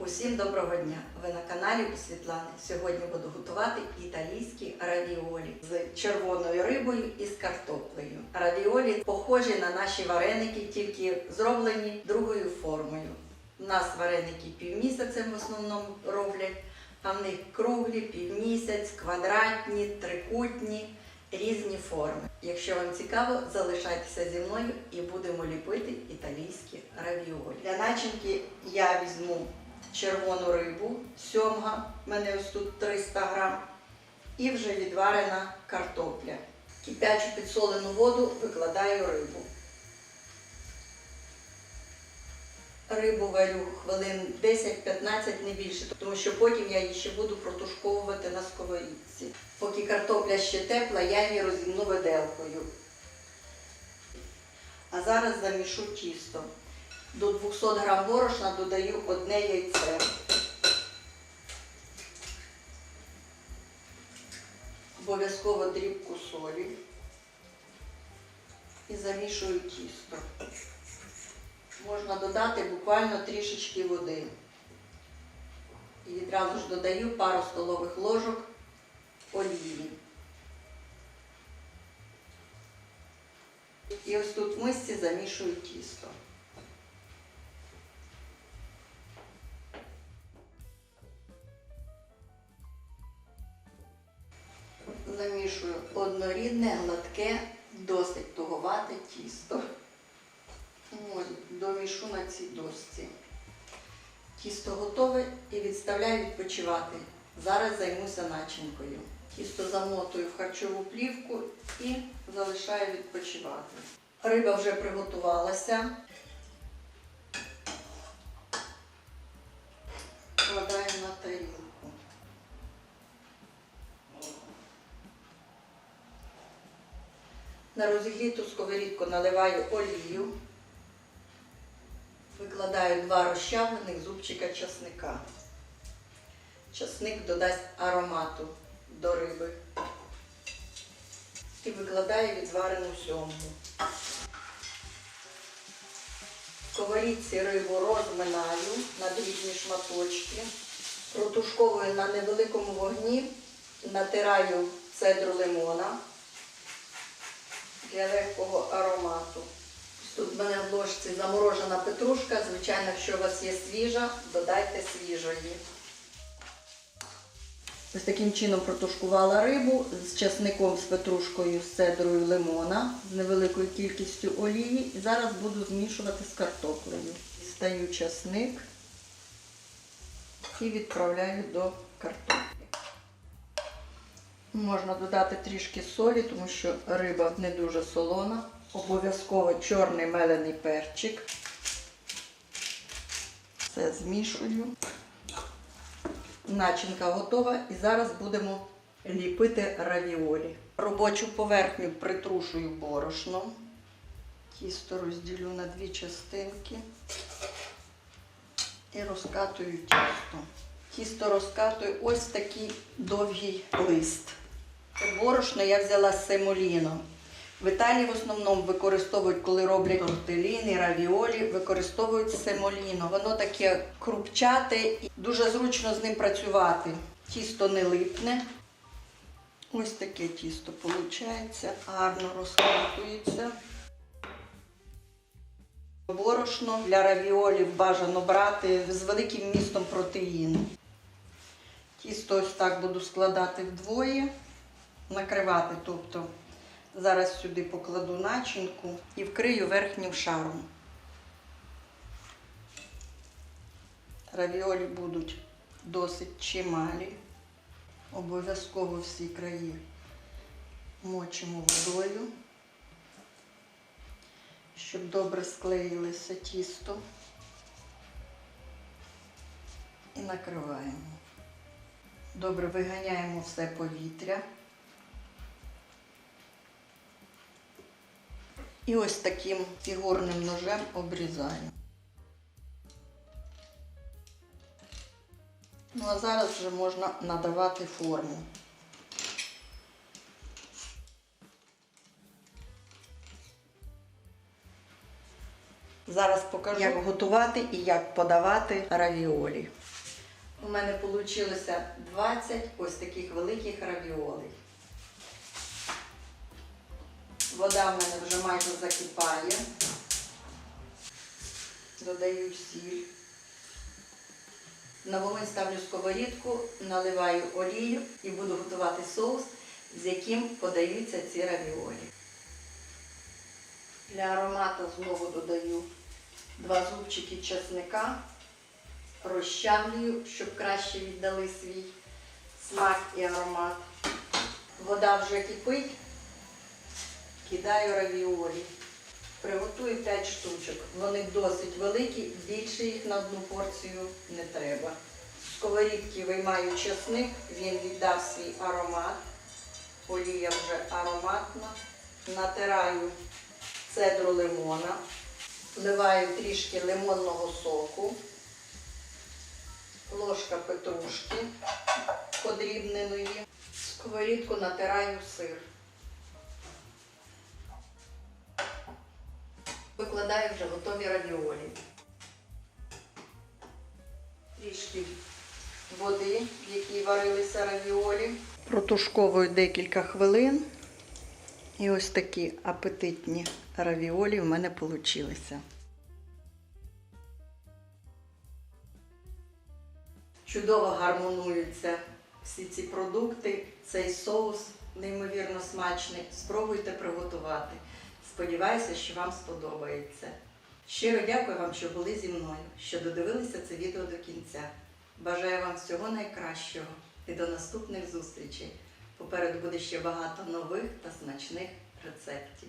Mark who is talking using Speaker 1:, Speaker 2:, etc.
Speaker 1: Усім доброго дня! Ви на каналі у Світлани. Сьогодні буду готувати італійські равіолі з червоною рибою і з картоплею. Равіолі похожі на наші вареники, тільки зроблені другою формою. У нас вареники півмісяцем в основному роблять, а в них круглі, півмісяць, квадратні, трикутні, різні форми. Якщо вам цікаво, залишайтеся зі мною і будемо ліпити італійські равіолі. Для начинки я візьму червону рибу, сьомга, в мене ось тут 300 грам, і вже відварена картопля. Кипячу підсолену воду викладаю рибу. Рибу варю хвилин 10-15, не більше, тому що потім я її ще буду протушковувати на сковорідці. Поки картопля ще тепла, я її розімну виделкою. А зараз замішу тісто. До 200 г борошна додаю одне яйце. Обов'язково дрібку солі і замішую тісто. Можна додати буквально трішечки води. І відразу ж додаю пару столових ложок олії. І ось тут в мисці замішую тісто. Замішую однорідне, гладке, досить туговате тісто. Ось, домішу на цій досці. Тісто готове і відставляю відпочивати. Зараз займуся начинкою. Тісто замотую в харчову плівку і залишаю відпочивати. Риба вже приготувалася. На розігріту сковорідку наливаю олію. Викладаю два розчавлених зубчика часника. Часник додасть аромату до риби. І викладаю відварену сьомгу. В сковорідці рибу розминаю на дрібні шматочки, протушковую на невеликому вогні, натираю цедру лимона для легкого аромату. Тут в мене в ложці заморожена петрушка. Звичайно, якщо у вас є свіжа, додайте свіжої. Ось таким чином протушкувала рибу з часником, з петрушкою, з цедрою лимона, з невеликою кількістю олії. І зараз буду змішувати з картоплею. Дістаю часник і відправляю до картоплі. Можна додати трішки солі, тому що риба не дуже солона. Обов'язково чорний мелений перчик. Все змішую. Начинка готова і зараз будемо ліпити равіолі. Робочу поверхню притрушую борошном. Тісто розділю на дві частинки і розкатую тісто. Тісто розкатую ось такий довгий лист. Борошно я взяла з семоліно. В Італії в основному використовують, коли роблять тортеліни, равіолі, використовують семоліно. Воно таке крупчате і дуже зручно з ним працювати. Тісто не липне. Ось таке тісто виходить, гарно розкатується. Борошно для равіолів бажано брати з великим містом протеїну. Тісто ось так буду складати вдвоє, накривати, тобто зараз сюди покладу начинку і вкрию верхнім шаром. Равіолі будуть досить чималі. Обов'язково всі краї мочимо водою, щоб добре склеїлося тісто. І накриваємо. Добре виганяємо все повітря. І ось таким фігурним ножем обрізаю. Ну а зараз вже можна надавати форму. Зараз покажу, як готувати і як подавати равіолі. У мене вийшло 20 ось таких великих равіолей. Вода в мене вже майже закипає. Додаю сіль. На вогонь ставлю сковорідку, наливаю олію і буду готувати соус, з яким подаються ці равіолі. Для аромату знову додаю два зубчики чесника, розчавлюю, щоб краще віддали свій смак і аромат. Вода вже кипить, кидаю равіолі. Приготую 5 штучок. Вони досить великі, більше їх на одну порцію не треба. З сковорідки виймаю чесник, він віддав свій аромат. Олія вже ароматна. Натираю цедру лимона, вливаю трішки лимонного соку, ложка петрушки подрібненої. Сковорідку натираю сир. Викладаю вже готові равіолі. Трішки води, в якій варилися равіолі. Протушковую декілька хвилин. І ось такі апетитні равіолі в мене вийшли. Чудово гармонуються всі ці продукти, цей соус неймовірно смачний. Спробуйте приготувати. Сподіваюся, що вам сподобається. Щиро дякую вам, що були зі мною, що додивилися це відео до кінця. Бажаю вам всього найкращого і до наступних зустрічей. Попереду буде ще багато нових та смачних рецептів.